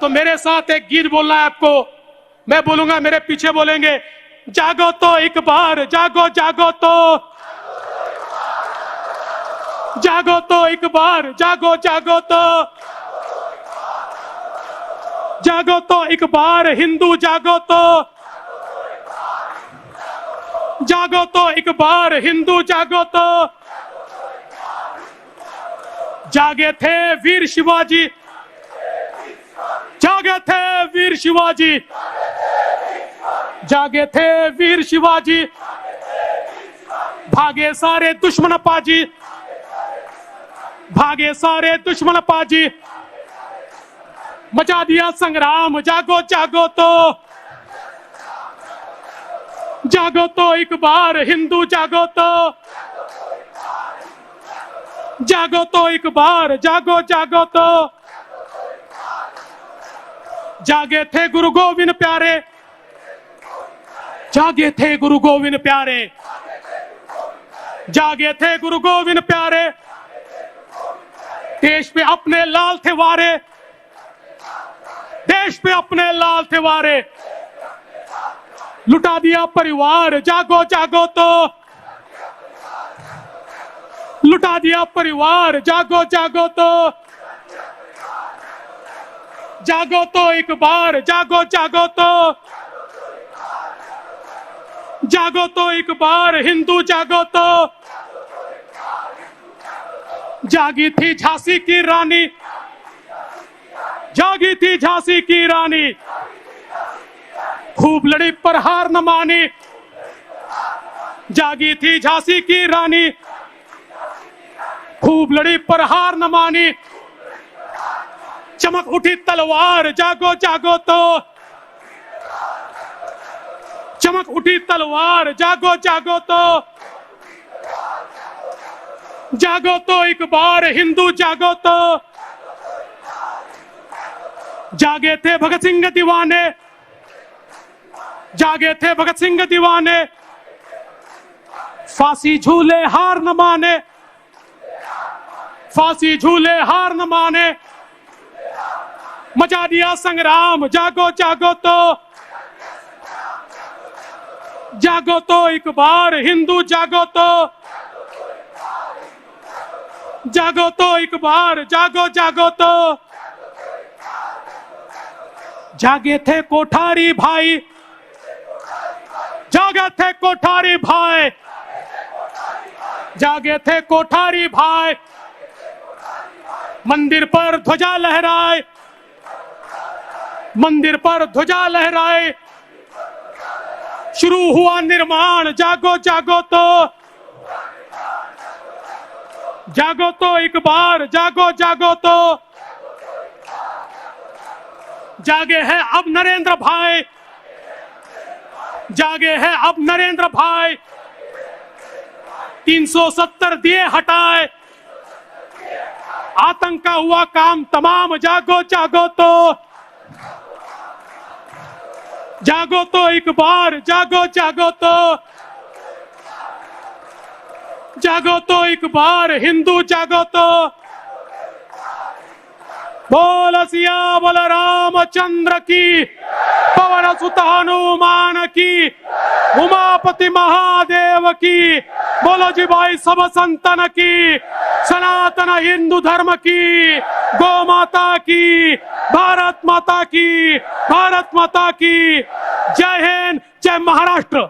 तो मेरे साथ एक गीत बोलना है आपको। मैं बोलूंगा मेरे पीछे बोलेंगे जागो तो एक बार जागो जागो तो। जागो तो एक बार जागो जागो तो। जागो तो एक बार हिंदू जागो तो। जागो तो एक बार हिंदू जागो तो। जागे थे वीर शिवाजी जागे थे वीर शिवाजी। जागे थे वीर शिवाजी। भागे सारे दुश्मन पाजी भागे सारे दुश्मन पाजी मचा दिया संग्राम, जागो जागो तो। जागो तो एक बार, हिंदू जागो तो। जागो तो एक बार, जागो जागो तो। जागे थे गुरु गोविंद प्यारे। जागे थे गुरु गोविंद प्यारे। जागे थे गुरु गोविंद प्यारे। देश पे अपने लाल थे वारे। देश पे अपने लाल थे वारे। लुटा दिया परिवार, जागो जागो तो। लुटा दिया परिवार, जागो जागो तो। जागो तो एक बार, जागो जागो तो। जागो तो एक बार, हिंदू जागो तो। जागी थी झांसी की रानी। जागी थी झांसी की रानी। खूब लड़ी पर हार न मानी। जागी थी झांसी की रानी। खूब लड़ी पर हार न मानी। चमक उठी तलवार, जागो जागो तो। चमक उठी तलवार, जागो जागो तो। जागो तो एक बार, हिंदू जागो तो। जागे थे भगत सिंह दीवाने। जागे थे भगत सिंह दीवाने। फांसी झूले हार न माने। फांसी झूले हार न माने। मचा दिया संग्राम, जागो जागो तो। जागो तो एक बार, हिंदू जागो तो। जागो तो एक बार, जागो जागो तो। जागे थे कोठारी भाई। जागे थे कोठारी भाई। जागे थे कोठारी भाई। मंदिर पर ध्वजा लहराए। मंदिर पर ध्वजा लहराए। शुरू हुआ निर्माण। जागो जागो तो। जागो तो एक बार। जागो जागो तो। जागे है अब नरेंद्र भाई। जागे है अब नरेंद्र भाई। 370 दिए हटाए। आतंक का हुआ काम तमाम। जागो जागो तो। जागो तो एक बार जागो जागो तो। जागो तो एक बार हिंदू जागो तो। बोल सिया, बोल रामचंद्र की। पवन सुत हनुमान की। उमापति महादेव की। बोलो जी भाई, सब संतन की। सनातन हिंदू धर्म की। गो माता की। भारत माता की। भारत माता की। जय हिंद, जय महाराष्ट्र।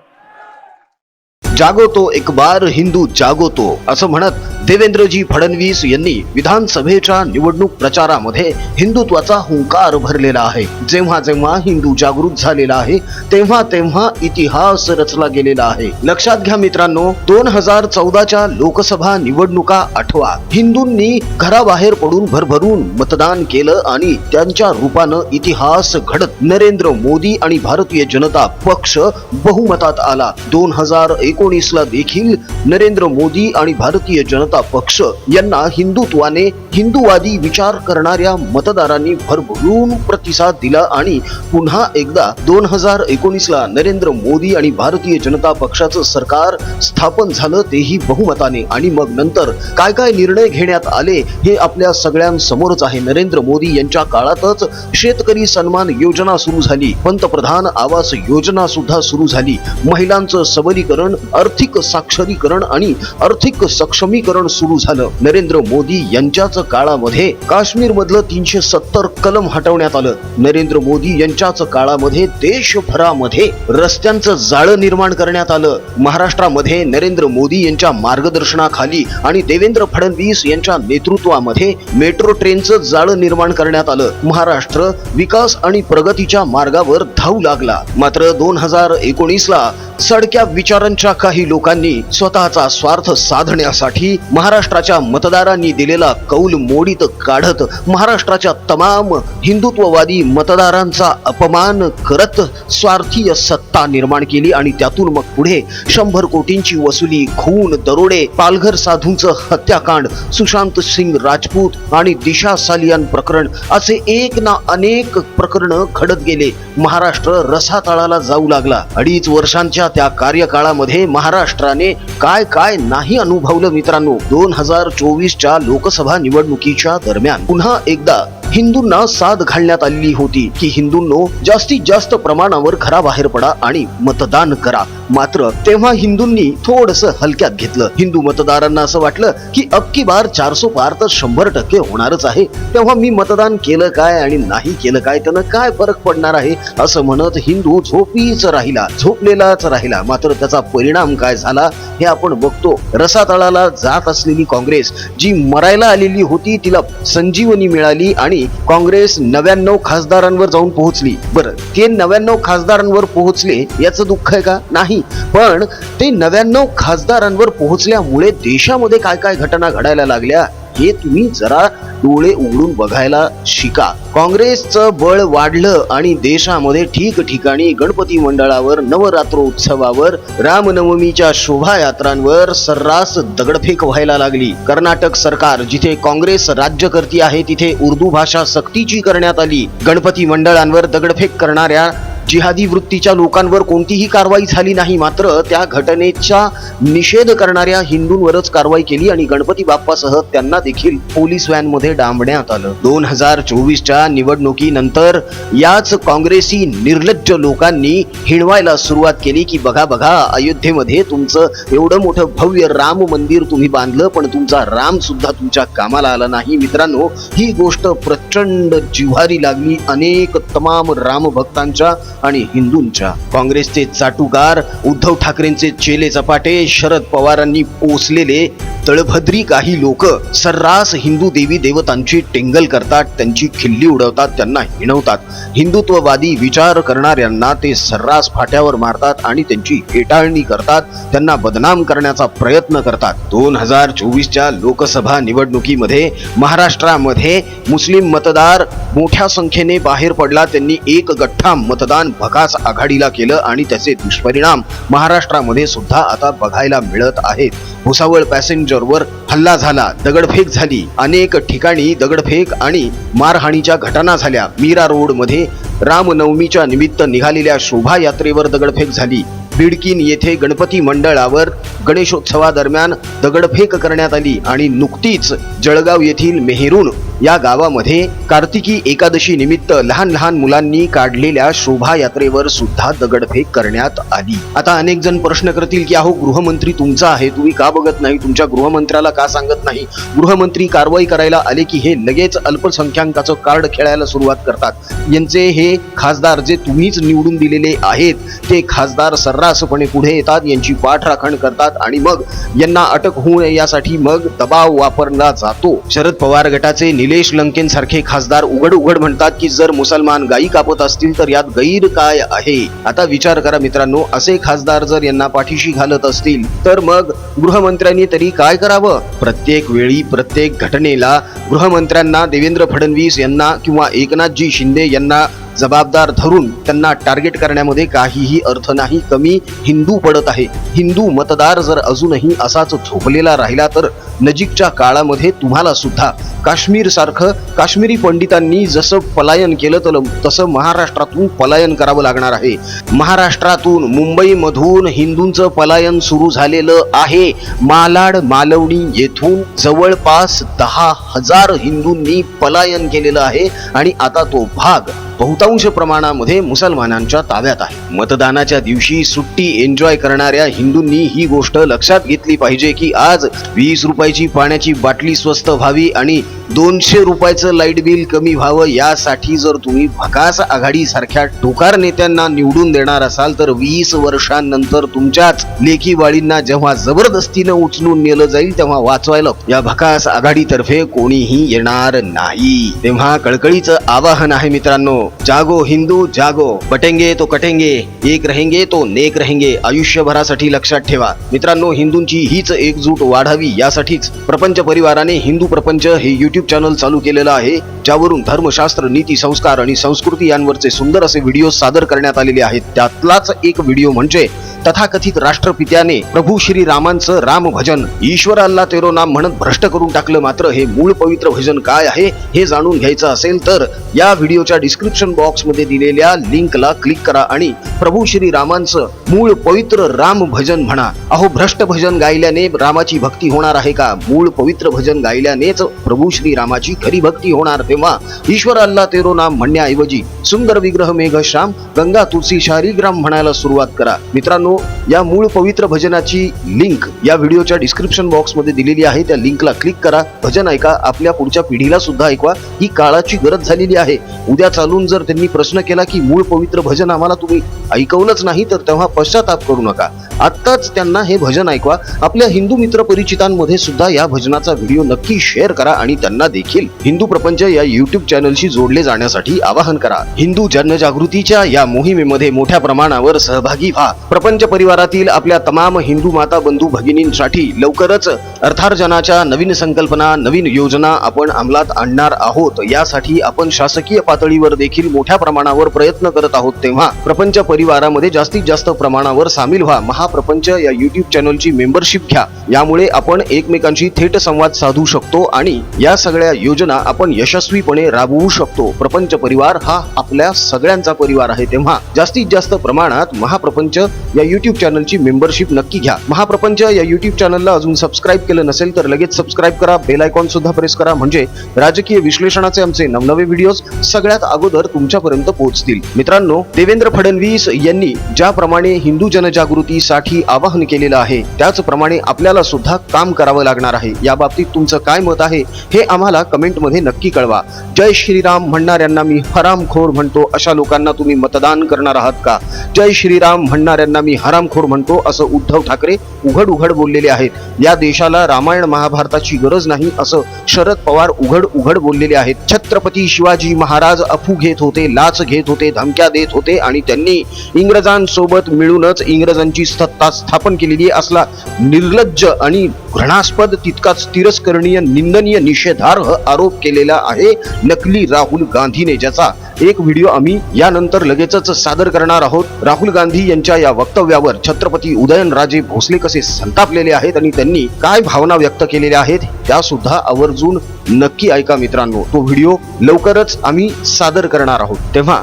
जागोतो एक बार, हिंदू जागोतो असं म्हणत देवेंद्रजी फडणवीस यांनी विधानसभेच्या निवडणूक प्रचारामध्ये हिंदुत्वाचा हुंकार भरलेला आहे. जेव्हा जेव्हा हिंदू जागृत झालेला आहे तेव्हा तेव्हा इतिहास रचला गेलेला आहे. लक्षात घ्या मित्रांनो दोन हजार चौदाच्या लोकसभा निवडणुका आठवा. हिंदूंनी घराबाहेर पडून भरभरून मतदान केलं आणि त्यांच्या रूपानं इतिहास घडत नरेंद्र मोदी आणि भारतीय जनता पक्ष बहुमतात आला. दोन हजार एकोणीस ला देखील नरेंद्र मोदी आणि भारतीय जनता जनता पक्ष यांना हिंदुत्वाने हिंदुवादी विचार करणाऱ्या मतदारांनी भरभरून प्रतिसाद दिला आणि पुन्हा एकदा दोन हजार एकोणीसला नरेंद्र मोदी आणि भारतीय जनता पक्षाचं सरकार स्थापन झालं तेही बहुमताने. आणि मग नंतर काय काय निर्णय घेण्यात आले हे आपल्या सगळ्यांसमोरच आहे. नरेंद्र मोदी यांच्या काळातच शेतकरी सन्मान योजना सुरू झाली. पंतप्रधान आवास योजना सुद्धा सुरू झाली. महिलांचं सबलीकरण आर्थिक साक्षरीकरण आणि आर्थिक सक्षमीकरण सुरू झालं. नरेंद्र मोदी यांच्याच काळामध्ये काश्मीर मधलं तीनशे सत्तर कलम हटवण्यात आलं. नरेंद्र मोदी यांच्याच काळामध्ये देशभरामध्ये रस्त्यांचं जाळं निर्माण करण्यात आलं. महाराष्ट्रामध्ये नरेंद्र मोदी यांच्या मार्गदर्शनाखाली आणि देवेंद्र फडणवीस यांच्या नेतृत्वामध्ये मेट्रो ट्रेनचं जाळं निर्माण करण्यात आलं. महाराष्ट्र विकास आणि प्रगतीच्या मार्गावर धावू लागला. मात्र दोन हजार एकोणीस ला सडक्या विचारांच्या काही लोकांनी स्वतःचा स्वार्थ साधण्यासाठी महाराष्ट्राच्या मतदारांनी दिलेला कौल मोडीत काढत महाराष्ट्राच्या तमाम हिंदुत्ववादी मतदारांचा अपमान करत स्वार्थीय सत्ता निर्माण केली आणि त्यातून मग पुढे शंभर कोटींची वसुली खून दरोडे पालघर साधूंचं हत्याकांड सुशांत सिंग राजपूत आणि दिशा सालियान प्रकरण असे एक ना अनेक प्रकरण घडत गेले. महाराष्ट्र रसातळाला जाऊ लागला. अडीच वर्षांच्या त्या कार्यकाळामध्ये महाराष्ट्राने काय काय नाही अनुभवलं मित्रांनो? दोन हजार चोवीसच्या लोकसभा निवडणुकीच्या दरम्यान पुन्हा एकदा हिंदूंना साथ घालण्यात आलेली होती. की हिंदूंनो जास्तीत जास्त प्रमाणावर घराबाहेर पडा आणि मतदान करा. मात्र तेव्हा हिंदूंनी थोडस हलक्यात घेतलं. हिंदू मतदारांना असं वाटलं की अबकी बार चारसो पार तर शंभर टक्के होणारच आहे. तेव्हा मी मतदान केलं काय आणि नाही केलं काय त्यानं काय फरक पडणार आहे असं म्हणत हिंदू झोपीच राहिला झोपलेलाच राहिला. मात्र त्याचा परिणाम काय झाला हे आपण बघतो. रसातळाला जात असलेली काँग्रेस जी मरायला आलेली होती तिला संजीवनी मिळाली आणि काँग्रेस नव्याण्णव खासदारांवर जाऊन पोहोचली. बरं ते नव्याण्णव खासदारांवर पोहोचले याचं दुःख आहे का? नाही. पण ते नव्याण्णव खासदारांवर पोहोचल्यामुळे देशामध्ये काय काय घटना घडायला लागल्या? हे तुम्ही जरा डोळे उघडून बघायला शिका. काँग्रेसचं बळ वाढलं आणि देशामध्ये ठिकठिकाणी गणपती मंडळावर नवरात्र उत्सवावर रामनवमीच्या शोभायात्रांवर सर्रास दगडफेक व्हायला लागली. कर्नाटक सरकार जिथे काँग्रेस राज्यकर्ती आहे तिथे उर्दू भाषा सक्तीची करण्यात आली. गणपती मंडळांवर दगडफेक करणाऱ्या जिहादी वृत्तीच्या लोकांवर कोणतीही कारवाई झाली नाही मात्र त्या घटनेचा निषेध करणाऱ्या हिंदूंवरच कारवाई केली आणि गणपती बाप्पासह त्यांना देखील पोलीस व्हॅनमध्ये डांबण्यात आलं. दोन हजार चोवीसच्या निवडणुकीनंतर याच काँग्रेसी निर्लज्ज लोकांनी हिणवायला सुरुवात केली की बघा बघा अयोध्येमध्ये तुमचं एवढं मोठं भव्य राम मंदिर तुम्ही बांधलं पण तुमचा राम सुद्धा तुमच्या कामाला आला नाही. मित्रांनो ही गोष्ट प्रचंड जिव्हारी लागली. अनेक तमाम राम भक्तांच्या आणि हिंदूंच्या काँग्रेसचे चाटूगार उद्धव ठाकरेंचे चेले चपाटे शरद पवारांनी पोचलेले तळभद्री काही लोक सर्रास हिंदू देवी देवतांची टेंगल करतात त्यांची खिल्ली उडवतात त्यांना हिणवतात. हिंदुत्ववादी विचार करणाऱ्यांना ते सर्रास फाट्यावर मारतात आणि त्यांची हेटाळणी करतात त्यांना बदनाम करण्याचा प्रयत्न करतात. दोन हजार चोवीसच्या लोकसभा निवडणुकीमध्ये महाराष्ट्रामध्ये मुस्लिम मतदार मोठ्या संख्येने बाहेर पडला त्यांनी एक गठ्ठा मतदान भकास आघाडीला केलं आणि त्याचे दुष्परिणाम महाराष्ट्रामध्ये सुद्धा आता बघायला मिळत आहेत. भुसावळ पॅसेंजरवर हल्ला झाला दगडफेक झाली. अनेक ठिकाणी दगडफेक आणि मारहाणीच्या घटना झाल्या. मीरा रोडमध्ये रामनवमीच्या निमित्त निघालेल्या शोभायात्रेवर दगडफेक झाली. बिडकीन येथे गणपती मंडळावर गणेशोत्सवादरम्यान दगडफेक करण्यात आली आणि नुकतीच जळगाव येथील मेहरून या गावामध्ये कार्तिकी एकादशी निमित्त लहान लहान मुलांनी काढलेल्या शोभायात्रेवर सुद्धा दगडफेक करण्यात आली. आता अनेक जण प्रश्न करतील की अहो गृहमंत्री तुमचा आहे तुम्ही का बघत नाही? तुमच्या गृहमंत्र्याला का सांगत नाही? गृहमंत्री कारवाई करायला आले की हे लगेच अल्पसंख्याकाचं कार्ड खेळायला सुरुवात करतात. यांचे हे खासदार जे तुम्हीच निवडून दिलेले आहेत ते खासदार सर्रासपणे पुढे येतात यांची पाठराखण करतात आणि मग यांना अटक होऊ नये यासाठी मग दबाव वापरला जातो. शरद पवार गटाचे निलेश लंकेंसारखे खासदार उघड उघड म्हणतात की जर मुसलमान गायी कापत असतील तर यात गैर काय आहे? आता विचार करा मित्रांनो असे खासदार जर यांना पाठीशी घालत असतील तर मग गृहमंत्र्यांनी तरी काय करावं? प्रत्येक वेळी प्रत्येक घटनेला गृहमंत्र्यांना देवेंद्र फडणवीस यांना किंवा एकनाथजी शिंदे यांना जबाबदार धरून त्यांना टार्गेट करण्यामध्ये काहीही अर्थ नाही. कमी हिंदू पडत आहे. हिंदू मतदार जर अजूनही असाच झोपलेला राहिला तर नजीकच्या काळामध्ये तुम्हाला सुद्धा काश्मीर सारखं काश्मीरी पंडितांनी जसं पलायन केलं तर तसं महाराष्ट्रातून पलायन करावं लागणार आहे. महाराष्ट्रातून मुंबईमधून हिंदूंचं पलायन सुरू झालेलं आहे. मालाड मालवणी येथून जवळपास दहा हजार हिंदूंनी पलायन केलेलं आहे. आणि आता तो भाग बहुतांश प्रमाणामध्ये मुसलमानांच्या ताब्यात आहे. मतदानाच्या दिवशी सुट्टी एन्जॉय करणाऱ्या हिंदूंनी ही गोष्ट लक्षात घेतली पाहिजे की आज वीस रुपयाची पाण्याची बाटली स्वस्त व्हावी आणि दोनशे रुपयाचं लाइट बिल कमी व्हावं यासाठी जर तुम्ही भकास आघाडी सारख्या टोकार नेत्यांना निवडून देणार असाल तर वीस वर्षांनंतर तुमच्याच लेखी बाळींना जेव्हा जबरदस्तीनं उचलून नेलं जाईल तेव्हा वाचवायला या भकास आघाडीतर्फे कोणीही येणार नाही. तेव्हा कळकळीचं आवाहन आहे मित्रांनो. जागो हिंदू जागो. बटेंगे तो कटेंगे एक रहेंगे तो नेक रहेंगे. आयुष्यभरासाठी लक्षात ठेवा. मित्रांनो हिंदूंची हीच एकजूट वाढावी यासाठीच प्रपंच परिवाराने हिंदू प्रपंच हे युट्यूब चॅनल चालू केलेलं आहे ज्यावरून धर्मशास्त्र नीती संस्कार आणि संस्कृती यांवरचे सुंदर असे व्हिडिओ सादर करण्यात आलेले आहेत. त्यातलाच एक व्हिडिओ म्हणजे तथाकथित राष्ट्रपित्याने प्रभू श्री रामांचं राम भजन. ईश्वर अल्ला तेरो नाम म्हणत भ्रष्ट करून टाकलं मात्र हे मूळ पवित्र भजन काय आहे हे जाणून घ्यायचं असेल तर या व्हिडिओच्या डिस्क्रिप्शन बॉक्समध्ये दिलेल्या लिंकला क्लिक करा आणि प्रभू श्री रामांचं मूळ पवित्र राम भजन म्हणा. अहो भ्रष्ट भजन गायल्याने रामाची भक्ती होणार आहे का? मूळ पवित्र भजन गायल्यानेच प्रभू श्री रामाची खरी भक्ती होणार तेव्हा ईश्वर अल्ला तेरो नाम म्हणण्याऐवजी सुंदर विग्रह मेघ श्याम गंगा तुलसी शारीग्राम म्हणायला सुरुवात करा. मित्रांनो या मूळ पवित्र भजनाची लिंक या व्हिडिओच्या डिस्क्रिप्शन बॉक्समध्ये दिलेली आहे. त्या लिंकला क्लिक करा. भजन ऐका. आपल्या पुढच्या पिढीला सुद्धा ऐकवा. ही काळाची गरज झालेली आहे. उद्या चालून जर त्यांनी प्रश्न केला की मूळ पवित्र भजन आम्हाला तुम्ही ऐकवलंच नाही तर तेव्हा पश्चाताप करू नका. आत्ताच त्यांना हे भजन ऐकवा. आपल्या हिंदू मित्र परिचितांमध्ये सुद्धा या भजनाचा व्हिडिओ नक्की शेअर करा आणि त्यांना देखील हिंदू प्रपंच या युट्यूब चॅनलशी जोडले जाण्यासाठी आवाहन करा. हिंदू जनजागृतीच्या या मोहिमेमध्ये मोठ्या प्रमाणावर सहभागी व्हा. प्रपंच परिवारातील आपल्या तमाम हिंदू माता बंधू भगिनींसाठी लवकरच अर्थार्जनाच्या नवीन संकल्पना नवीन योजना आपण अंमलात आणणार आहोत. यासाठी आपण शासकीय पातळीवर देखील मोठ्या प्रमाणावर प्रयत्न करत आहोत तेव्हा प्रपंच परिवारामध्ये जास्तीत जास्त प्रमाणावर सामील व्हा. महा प्रपंच या युट्यूब चॅनलची मेंबरशिप घ्या. यामुळे आपण एकमेकांशी थेट संवाद साधू शकतो आणि या सगळ्या योजना आपण यशस्वीपणे राबवू शकतो. प्रपंच परिवार हा आपल्या सगळ्यांचा परिवार आहे तेव्हा जास्तीत जास्त प्रमाणात महाप्रपंच या युट्यूब चॅनलची मेंबरशिप नक्की घ्या. महाप्रपंच या युट्यूब चॅनलला अजून सबस्क्राईब केलं नसेल तर लगेच सबस्क्राईब करा. बेल आयकॉन सुद्धा प्रेस करा. म्हणजे राजकीय विश्लेषणाचे आमचे नवनवे व्हिडिओज सगळ्यात अगोदर तुमच्यापर्यंत पोहोचतील. मित्रांनो देवेंद्र फडणवीस यांनी ज्याप्रमाणे हिंदू जनजागृतीसाठी करण्यासाठी आवाहन केलेलं आहे. त्याचप्रमाणे आपल्याला सुद्धा काम करावं लागणार आहे. या बाबतीत तुमचं काय मत आहे हे आम्हाला कमेंटमध्ये नक्की कळवा. जय श्रीराम म्हणणाऱ्यांना मी हरामखोर म्हणतो अशा लोकांना तुम्ही मतदान करणार आहात का? जय श्रीराम म्हणणाऱ्यांना मी हरामखोर म्हणतो असं उद्धव ठाकरे उघड उघड बोललेले आहेत. या देशाला रामायण महाभारताची गरज नाही असं शरद पवार उघड उघड बोललेले आहेत. छत्रपती शिवाजी महाराज अफू घेत होते लाच घेत होते धमक्या देत होते आणि त्यांनी इंग्रजांसोबत मिळूनच इंग्रजांची सत्ता स्थापन केलेली असला निर्लज्ज आणि घृणास्पद तितकाच तिरस्करणीय निंदनीय निषेधार्ह आरोप केलेला आहे नकली राहुल गांधीने ज्याचा एक व्हिडिओ आम्ही यानंतर लगेचच सादर करणार आहोत. राहुल गांधी यांच्या या वक्तव्यावर छत्रपती उदयनराजे भोसले कसे संतापलेले आहेत आणि त्यांनी काय भावना व्यक्त केलेल्या आहेत त्या सुद्धा आवर्जून नक्की ऐका मित्रांनो. तो व्हिडिओ लवकरच आम्ही सादर करणार आहोत. तेव्हा